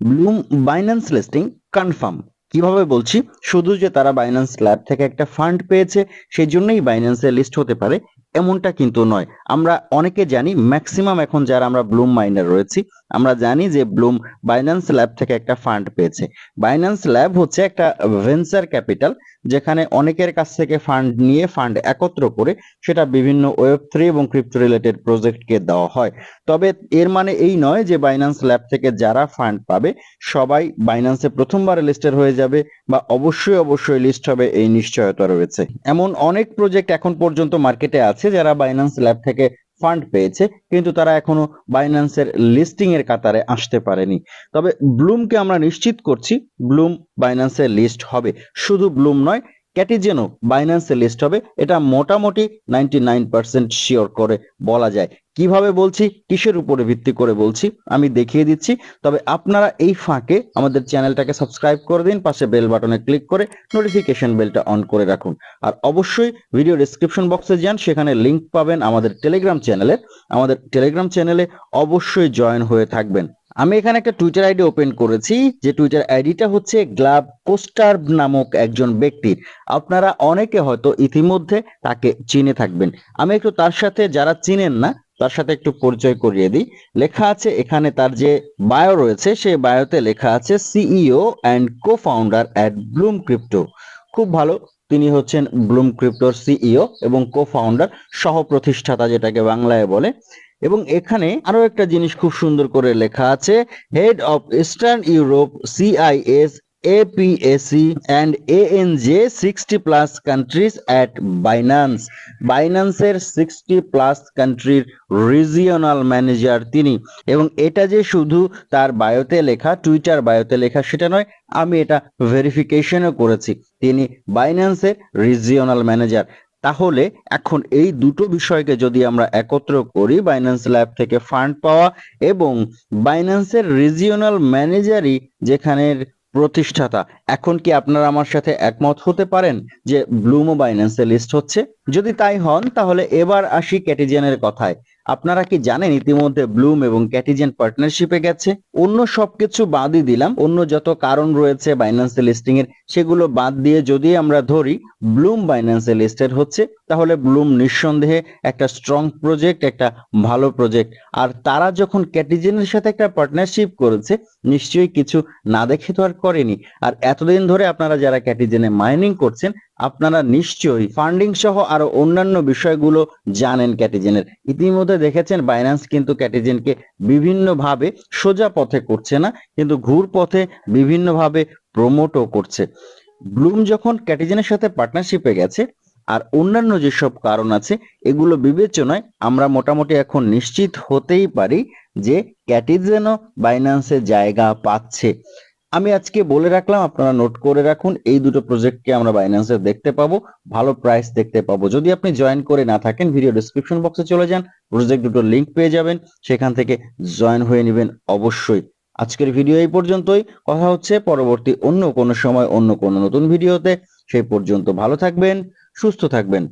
Bloom Binance listing confirm কীভাবে বলছি? শুধু যে তারা বাইন্যান্স ল্যাব থেকে একটা ফান্ড পেয়েছে সেই জন্যই বাইন্যান্সে লিস্ট হতে পারে। এমনটা কিন্তু নয়। আমরা অনেকে জানি ম্যাক্সিমাম এখন যারা আমরা ব্লুম মাইনার রয়েছি, আমরা জানি যে ব্লুম বাইন্যান্স ল্যাব থেকে একটা ফান্ড পেয়েছে। বাইন্যান্স ল্যাব হচ্ছে একটা ভেঞ্চার ক্যাপিটাল যেখানে অনেকের কাছ থেকে ফান্ড নিয়ে ফান্ড একত্র করে সেটা বিভিন্ন ওয়েব থ্রি এবং ক্রিপ্টো রিলেটেড প্রজেক্টকে দেওয়া হয়। তবে এর মানে এই নয় যে বাইন্যান্স ল্যাব থেকে যারা ফান্ড পাবে, সবাই বাইন্যান্সে প্রথমবার লিস্টেড হয়ে যাবে বা অবশ্যই অবশ্যই লিস্ট হবে এই নিশ্চয়তা রয়েছে। এমন অনেক প্রজেক্ট এখন পর্যন্ত মার্কেটে আছে যারা বাইন্যান্স ল্যাব থেকে ফান্ড পেয়েছে, কিন্তু তারা এখনও বাইন্যান্সের লিস্টিং এর কাতারে আসতে পারেনি। তবে ব্লুমকে আমরা নিশ্চিত করছি ব্লুম বাইন্যান্সের লিস্ট হবে। শুধু ব্লুম নয় ক্যাটিজেনও বাইন্যান্সে লিস্ট হবে, এটা মোটামুটি নাইনটি নাইন পার্সেন্ট শিওর করে বলা যায়। কীভাবে বলছি? কিসের উপরে ভিত্তি করে বলছি? আমি দেখিয়ে দিচ্ছি। তবে আপনারা এই ফাঁকে আমাদের চ্যানেলটাকে সাবস্ক্রাইব করে দিন, পাশে বেল বাটনে ক্লিক করে নোটিফিকেশন বেলটা অন করে রাখুন। আর অবশ্যই ভিডিও ডিসক্রিপশন বক্সে যান, সেখানে লিংক পাবেন আমাদের টেলিগ্রাম চ্যানেলের আমাদের টেলিগ্রাম চ্যানেলে অবশ্যই জয়েন হয়ে থাকবেন। আমি এখানে একটা টুইটার আইডি ওপেন করেছি, যে টুইটার আইডিটা হচ্ছে গ্লাব কোস্টার নামক একজন ব্যক্তির। আপনারা অনেকে হয়তো ইতিমধ্যে তাকে চিনে থাকবেন। আমি একটু তার সাথে, যারা চিনেন না, তার সাথে একটু পরিচয় করিয়ে দিই। লেখা আছে এখানে তার যে বায়ো রয়েছে, সেই বায়োতে লেখা আছে CEO and co founder at Bloom crypto খুব ভালো, তিনি হচ্ছেন ব্লুম ক্রিপ্টোর সিইও এবং কো ফাউন্ডার সহ প্রতিষ্ঠাতা যেটাকে বাংলায় বলে। এবং এখানে আরও একটা জিনিস খুব সুন্দর করে লেখা আছে head of Eastern Europe CIS APAC and ANZ sixty plus countries at Binance বাইনান্সের sixty plus কান্ট্রির রিজিওনাল ম্যানেজার তিনি। এবং এটা যে শুধু তার বায়োতে লেখা টুইটার বায়োতে লেখা, সেটা নয়, আমি এটা ভেরিফিকেশনও করেছি। তিনি বাইন্যান্সের রিজিওনাল ম্যানেজার তাহলে এখন এই দুটো বিষয়কে যদি আমরা একত্র করি বাইন্যান্স ল্যাব থেকে ফান্ড পাওয়া এবং বাইন্যান্সের রিজিওনাল ম্যানেজারই যেখানের প্রতিষ্ঠাতা, এখন কি আপনারা আমার সাথে একমত হতে পারেন যে ব্লুমো বাইন্যান্সে লিস্ট হচ্ছে? যদি তাই হন, তাহলে এবার আসি ক্যাটিজেনের কথায়। আপনারা কি জানেন ইতিমধ্যে ব্লুম এবং ক্যাটিজেন পার্টনারশিপে গেছে? অন্য সবকিছু বাদই দিলাম। অন্য যত কারণ রয়েছে বাইন্যান্সে লিস্টিং এর সেগুলো বাদ দিয়ে যদি আমরা ধরি, ব্লুম বাইন্যান্সে লিস্টেড হচ্ছে, তাহলে ব্লুম নিঃসন্দেহে একটা স্ট্রং প্রজেক্ট, একটা ভালো প্রজেক্ট। আর তারা যখন ক্যাটিজেনের সাথে একটা পার্টনারশিপ করেছে, নিশ্চয়ই কিছু না দেখে তো আর করেনি। আর এতদিন ধরে আপনারা যারা ক্যাটিজেনে মাইনিং করছেন আপনারা নিশ্চয়ই ফান্ডিং সহ আরও অন্যান্য বিষয়গুলো জানেন ক্যাটিজেনের। ইতিমধ্যে দেখেছেন বাইন্যান্স কিন্তু ক্যাটিজেনকে বিভিন্নভাবে সোজা পথে করছে না, কিন্তু ঘুর পথে বিভিন্নভাবে প্রমোটও করছে। ব্লুম যখন ক্যাটিজেনের সাথে পার্টনারশিপে গেছে, আর অন্যান্য যেসব কারণ আছে, এগুলো বিবেচনায় আমরা মোটামুটি এখন নিশ্চিত হতেই পারি যে ক্যাটিজেনও বাইন্যান্সে জায়গা পাচ্ছে। আমি আজকে বলে রাখলাম, আপনারা নোট করে রাখুন, এই দুটো প্রজেক্টকে আমরা বাইন্যান্সে দেখতে পাবো, ভালো প্রাইস দেখতে পাবো। যদি আপনি জয়েন করে না থাকেন ভিডিও ডিসক্রিপশন বক্সে চলে যান প্রজেক্ট দুটো লিংক পেয়ে যাবেন, সেখান থেকে জয়েন হয়ে নেবেন অবশ্যই। আজকের ভিডিও এই পর্যন্তই, কথা হচ্ছে পরবর্তী অন্য কোনো সময়, অন্য কোনো নতুন ভিডিওতে সেই পর্যন্ত ভালো থাকবেন, সুস্থ থাকবেন।